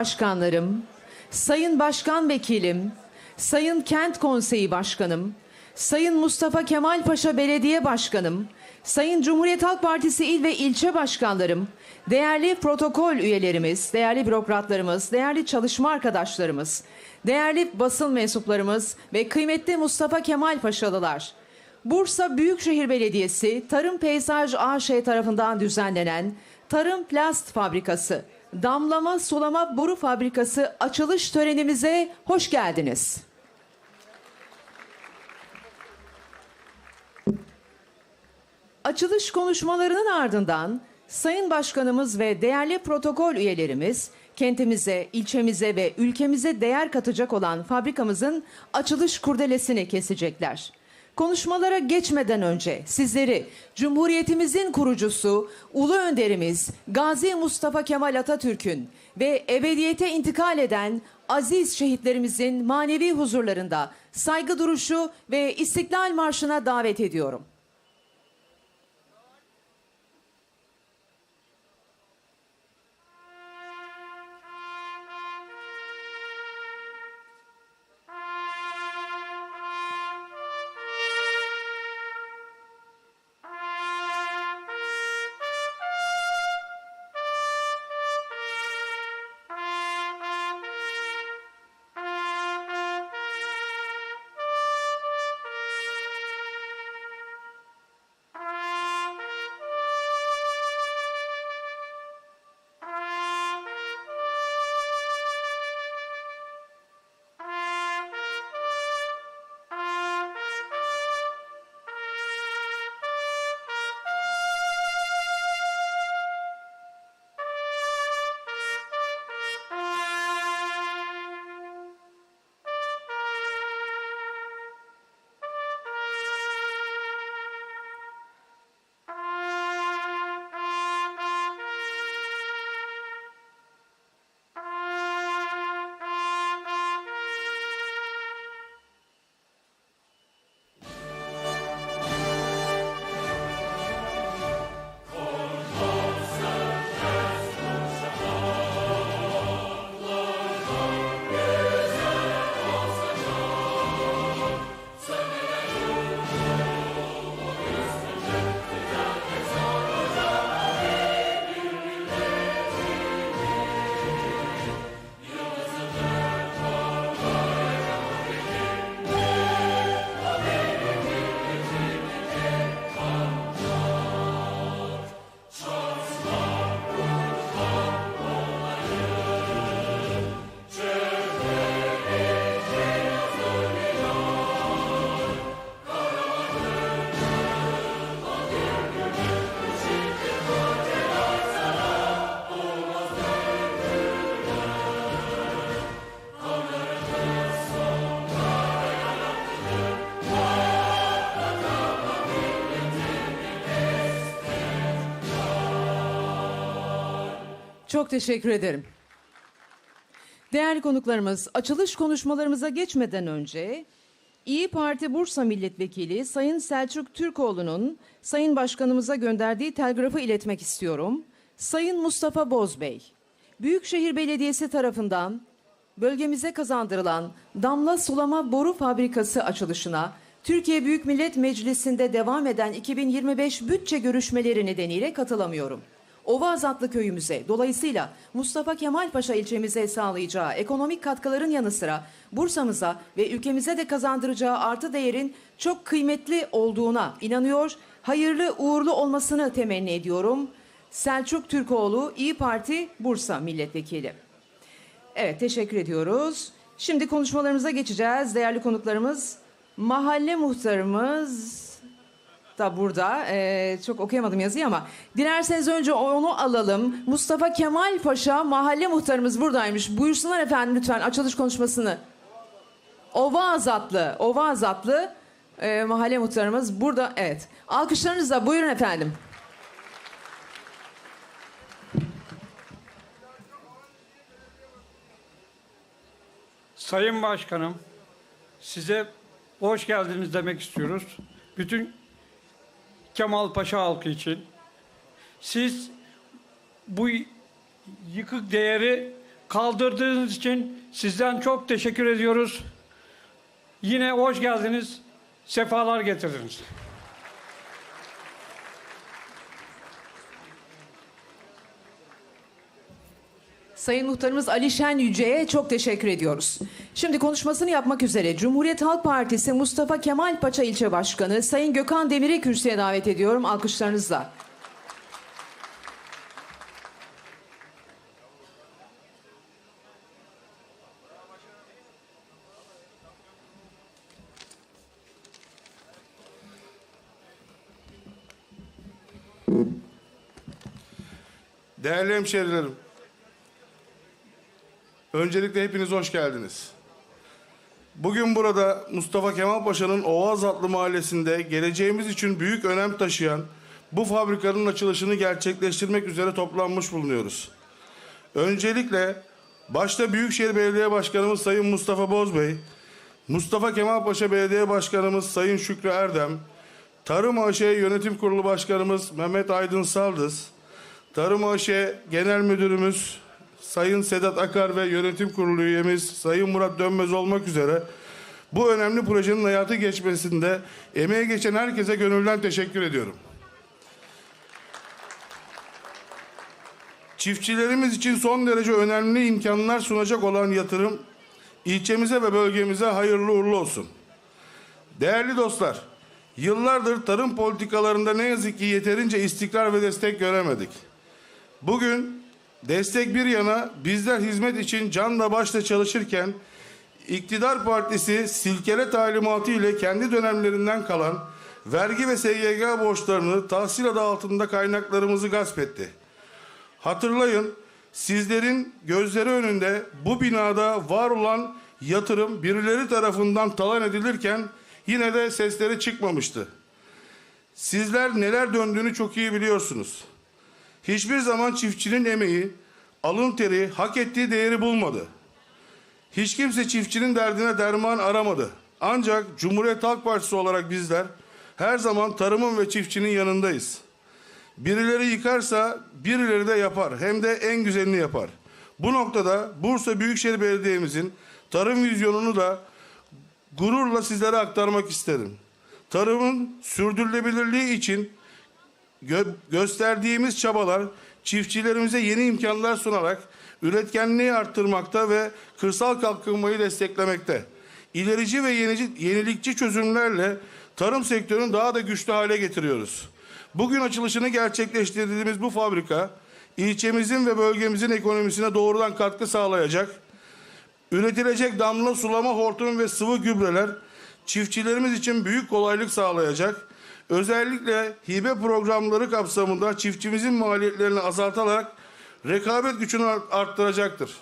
Başkanlarım, Sayın Başkan Vekilim, Sayın Kent Konseyi Başkanım, Sayın Mustafa Kemal Paşa Belediye Başkanım, Sayın Cumhuriyet Halk Partisi il ve ilçe başkanlarım, değerli protokol üyelerimiz, değerli bürokratlarımız, değerli çalışma arkadaşlarımız, değerli basın mensuplarımız ve kıymetli Mustafa Kemal Paşalılar. Bursa Büyükşehir Belediyesi Tarım Peyzaj AŞ tarafından düzenlenen Tarım Plast Fabrikası, Damlama Sulama Boru Fabrikası açılış törenimize hoş geldiniz. Açılış konuşmalarının ardından Sayın Başkanımız ve değerli protokol üyelerimiz kentimize, ilçemize ve ülkemize değer katacak olan fabrikamızın açılış kurdelesini kesecekler. Konuşmalara geçmeden önce sizleri Cumhuriyetimizin kurucusu, ulu önderimiz Gazi Mustafa Kemal Atatürk'ün ve ebediyete intikal eden aziz şehitlerimizin manevi huzurlarında saygı duruşu ve İstiklal Marşı'na davet ediyorum. Çok teşekkür ederim. Değerli konuklarımız, açılış konuşmalarımıza geçmeden önce İyi Parti Bursa Milletvekili Sayın Selçuk Türkoğlu'nun Sayın Başkanımıza gönderdiği telgrafı iletmek istiyorum. Sayın Mustafa Bozbey, Büyükşehir Belediyesi tarafından bölgemize kazandırılan damla sulama boru fabrikası açılışına Türkiye Büyük Millet Meclisi'nde devam eden 2025 bütçe görüşmeleri nedeniyle katılamıyorum. Ovazatlı köyümüze dolayısıyla Mustafa Kemal Paşa ilçemize sağlayacağı ekonomik katkıların yanı sıra Bursa'mıza ve ülkemize de kazandıracağı artı değerin çok kıymetli olduğuna inanıyor. Hayırlı uğurlu olmasını temenni ediyorum. Selçuk Türkoğlu İyi Parti Bursa Milletvekili. Evet teşekkür ediyoruz. Şimdi konuşmalarımıza geçeceğiz. Değerli konuklarımız mahalle muhtarımız da burada. Ee, çok okuyamadım yazıyı ama dilerseniz önce onu alalım. Mustafa Kemal Paşa mahalle muhtarımız buradaymış. Buyursunlar efendim lütfen açılış konuşmasını. Ova Azatlı, Ova Azatlı e, mahalle muhtarımız burada. Evet. Alkışlarınızla buyurun efendim. Sayın Başkanım, size hoş geldiniz demek istiyoruz. Bütün Kemal Paşa halkı için. Siz bu yıkık değeri kaldırdığınız için sizden çok teşekkür ediyoruz. Yine hoş geldiniz, sefalar getirdiniz. Sayın Muhtarımız Ali Şen Yüce'ye çok teşekkür ediyoruz. Şimdi konuşmasını yapmak üzere Cumhuriyet Halk Partisi Mustafa Kemal Paşa İlçe Başkanı Sayın Gökhan Demir'i kürsüye davet ediyorum alkışlarınızla. Değerli hemşerilerim, öncelikle hepiniz hoş geldiniz. Bugün burada Mustafa Kemal Paşa'nın Oğaz adlı mahallesinde geleceğimiz için büyük önem taşıyan bu fabrikanın açılışını gerçekleştirmek üzere toplanmış bulunuyoruz. Öncelikle başta Büyükşehir Belediye Başkanımız Sayın Mustafa Bozbey, Mustafa Kemal Paşa Belediye Başkanımız Sayın Şükrü Erdem, Tarım AŞ Yönetim Kurulu Başkanımız Mehmet Aydın Saldız, Tarım AŞ Genel Müdürümüz Sayın Sedat Akar ve Yönetim Kurulu üyemiz Sayın Murat Dönmez olmak üzere bu önemli projenin hayata geçmesinde emeğe geçen herkese gönülden teşekkür ediyorum. Çiftçilerimiz için son derece önemli imkanlar sunacak olan yatırım ilçemize ve bölgemize hayırlı uğurlu olsun. Değerli dostlar, yıllardır tarım politikalarında ne yazık ki yeterince istikrar ve destek göremedik. Bugün destek bir yana bizler hizmet için canla başla çalışırken iktidar partisi silkele talimatı ile kendi dönemlerinden kalan vergi ve SGK borçlarını tahsil adı altında kaynaklarımızı gasp etti. Hatırlayın sizlerin gözleri önünde bu binada var olan yatırım birileri tarafından talan edilirken yine de sesleri çıkmamıştı. Sizler neler döndüğünü çok iyi biliyorsunuz. Hiçbir zaman çiftçinin emeği, alın teri hak ettiği değeri bulmadı. Hiç kimse çiftçinin derdine derman aramadı. Ancak Cumhuriyet Halk Partisi olarak bizler her zaman tarımın ve çiftçinin yanındayız. Birileri yıkarsa birileri de yapar. Hem de en güzelini yapar. Bu noktada Bursa Büyükşehir Belediye'mizin tarım vizyonunu da gururla sizlere aktarmak isterim. Tarımın sürdürülebilirliği için gö- gösterdiğimiz çabalar çiftçilerimize yeni imkanlar sunarak üretkenliği arttırmakta ve kırsal kalkınmayı desteklemekte. İlerici ve yenici, yenilikçi çözümlerle tarım sektörünü daha da güçlü hale getiriyoruz. Bugün açılışını gerçekleştirdiğimiz bu fabrika ilçemizin ve bölgemizin ekonomisine doğrudan katkı sağlayacak. Üretilecek damla sulama hortum ve sıvı gübreler çiftçilerimiz için büyük kolaylık sağlayacak. Özellikle hibe programları kapsamında çiftçimizin maliyetlerini azaltarak rekabet gücünü art- arttıracaktır.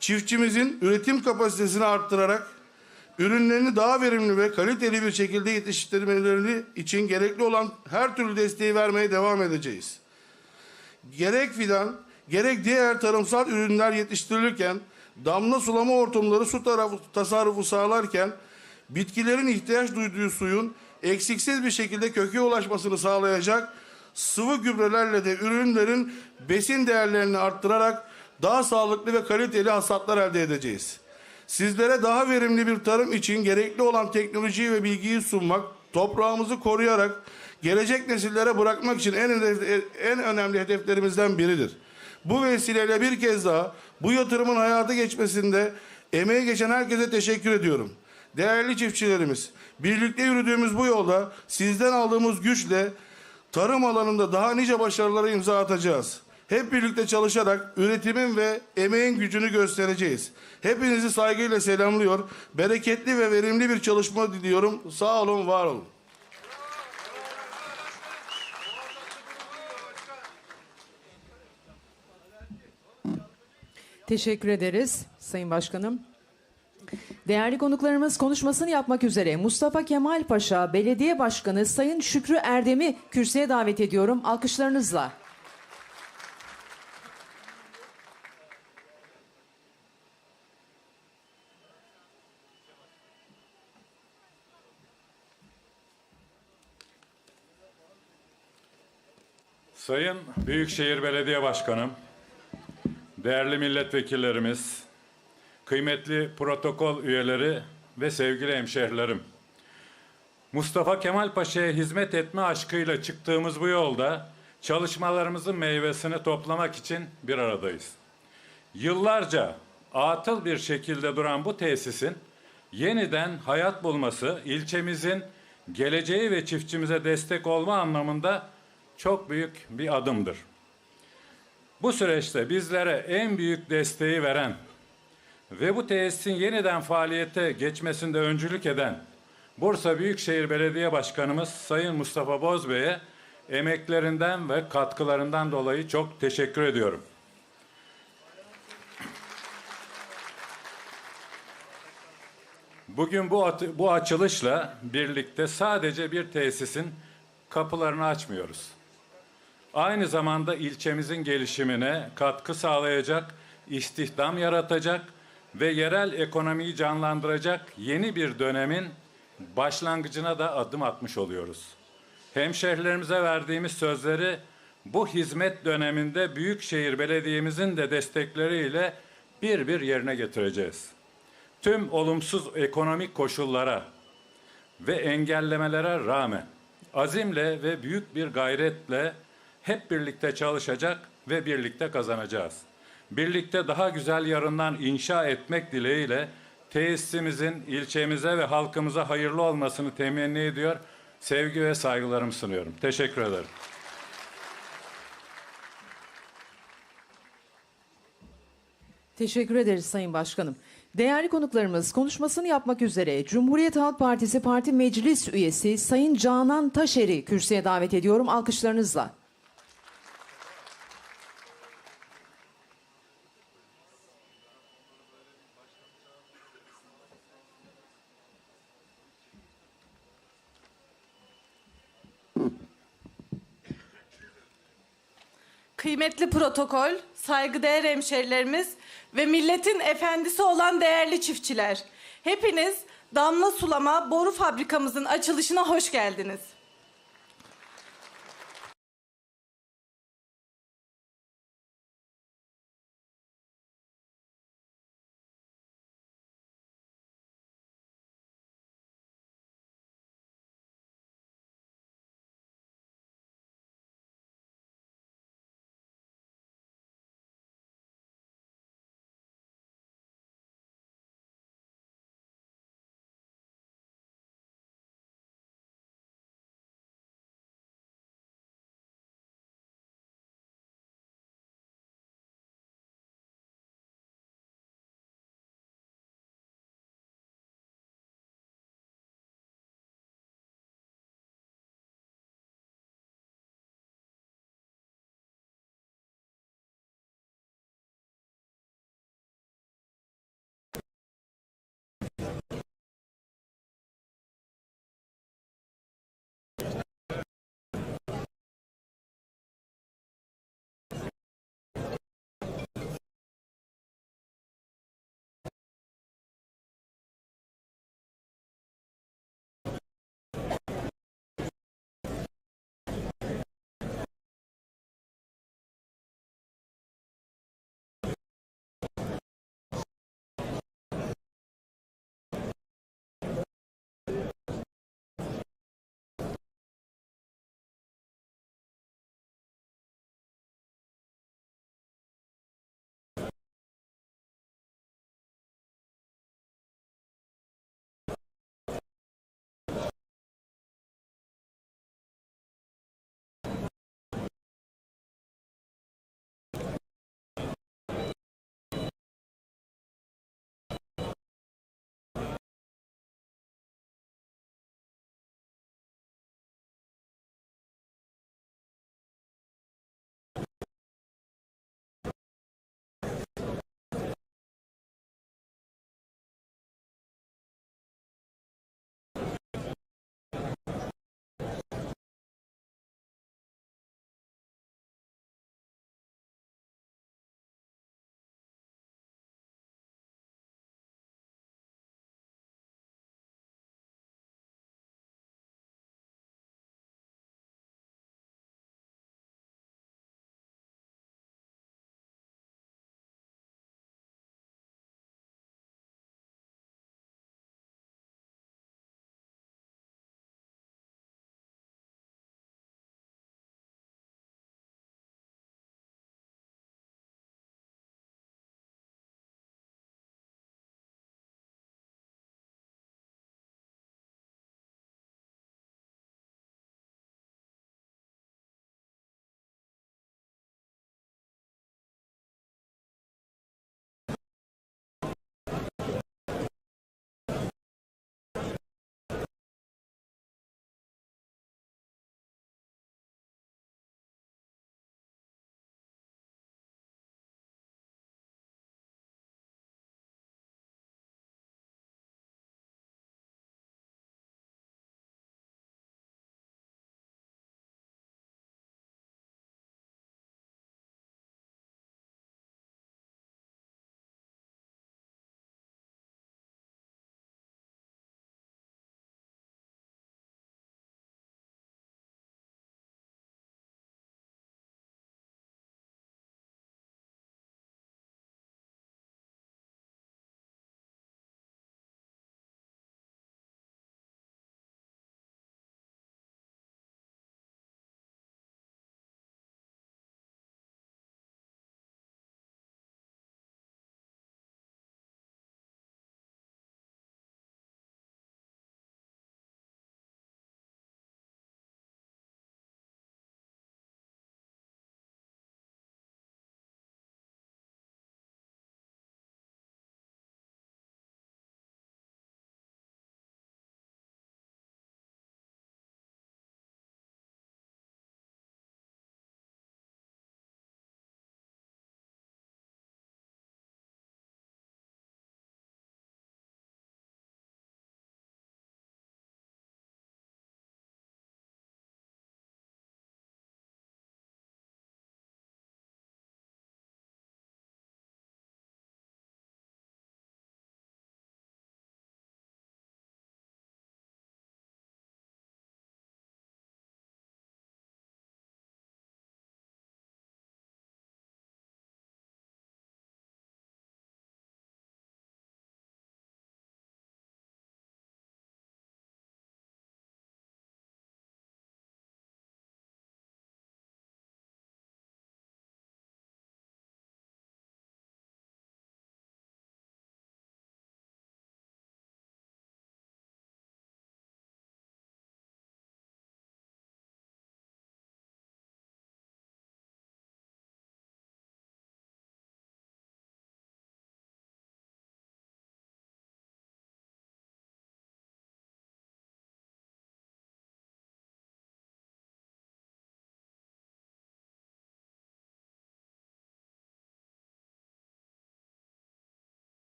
Çiftçimizin üretim kapasitesini arttırarak ürünlerini daha verimli ve kaliteli bir şekilde yetiştirmeleri için gerekli olan her türlü desteği vermeye devam edeceğiz gerek fidan gerek diğer tarımsal ürünler yetiştirilirken damla sulama hortumları su tasarrufu sağlarken bitkilerin ihtiyaç duyduğu suyun eksiksiz bir şekilde köke ulaşmasını sağlayacak sıvı gübrelerle de ürünlerin besin değerlerini arttırarak daha sağlıklı ve kaliteli hasatlar elde edeceğiz. Sizlere daha verimli bir tarım için gerekli olan teknolojiyi ve bilgiyi sunmak, toprağımızı koruyarak gelecek nesillere bırakmak için en, en önemli hedeflerimizden biridir. Bu vesileyle bir kez daha bu yatırımın hayata geçmesinde emeği geçen herkese teşekkür ediyorum. Değerli çiftçilerimiz, birlikte yürüdüğümüz bu yolda sizden aldığımız güçle tarım alanında daha nice başarılara imza atacağız. Hep birlikte çalışarak üretimin ve emeğin gücünü göstereceğiz. Hepinizi saygıyla selamlıyor. Bereketli ve verimli bir çalışma diliyorum. Sağ olun, var olun. Teşekkür ederiz Sayın Başkanım. Değerli konuklarımız konuşmasını yapmak üzere Mustafa Kemal Paşa Belediye Başkanı Sayın Şükrü Erdem'i kürsüye davet ediyorum alkışlarınızla. Sayın Büyükşehir Belediye Başkanım, değerli milletvekillerimiz, kıymetli protokol üyeleri ve sevgili hemşehrilerim. Mustafa Kemal Paşa'ya hizmet etme aşkıyla çıktığımız bu yolda çalışmalarımızın meyvesini toplamak için bir aradayız. Yıllarca atıl bir şekilde duran bu tesisin yeniden hayat bulması ilçemizin geleceği ve çiftçimize destek olma anlamında çok büyük bir adımdır. Bu süreçte bizlere en büyük desteği veren ve bu tesisin yeniden faaliyete geçmesinde öncülük eden Bursa Büyükşehir Belediye Başkanımız Sayın Mustafa Bozbey'e emeklerinden ve katkılarından dolayı çok teşekkür ediyorum. Bugün bu, bu açılışla birlikte sadece bir tesisin kapılarını açmıyoruz. Aynı zamanda ilçemizin gelişimine katkı sağlayacak, istihdam yaratacak ve yerel ekonomiyi canlandıracak yeni bir dönemin başlangıcına da adım atmış oluyoruz. Hemşehrilerimize verdiğimiz sözleri bu hizmet döneminde Büyükşehir Belediye'mizin de destekleriyle bir bir yerine getireceğiz. Tüm olumsuz ekonomik koşullara ve engellemelere rağmen azimle ve büyük bir gayretle hep birlikte çalışacak ve birlikte kazanacağız. Birlikte daha güzel yarından inşa etmek dileğiyle tesisimizin ilçemize ve halkımıza hayırlı olmasını temenni ediyor. Sevgi ve saygılarımı sunuyorum. Teşekkür ederim. Teşekkür ederiz Sayın Başkanım. Değerli konuklarımız konuşmasını yapmak üzere Cumhuriyet Halk Partisi Parti Meclis Üyesi Sayın Canan Taşer'i kürsüye davet ediyorum alkışlarınızla. Kıymetli protokol, saygıdeğer hemşerilerimiz ve milletin efendisi olan değerli çiftçiler. Hepiniz damla sulama boru fabrikamızın açılışına hoş geldiniz.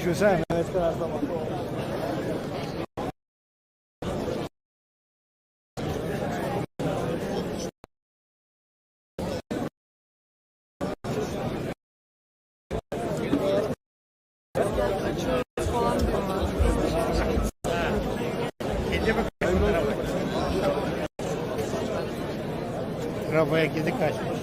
Düşünsene Mehmet'ten her zaman. Arabaya gidi kaçmış.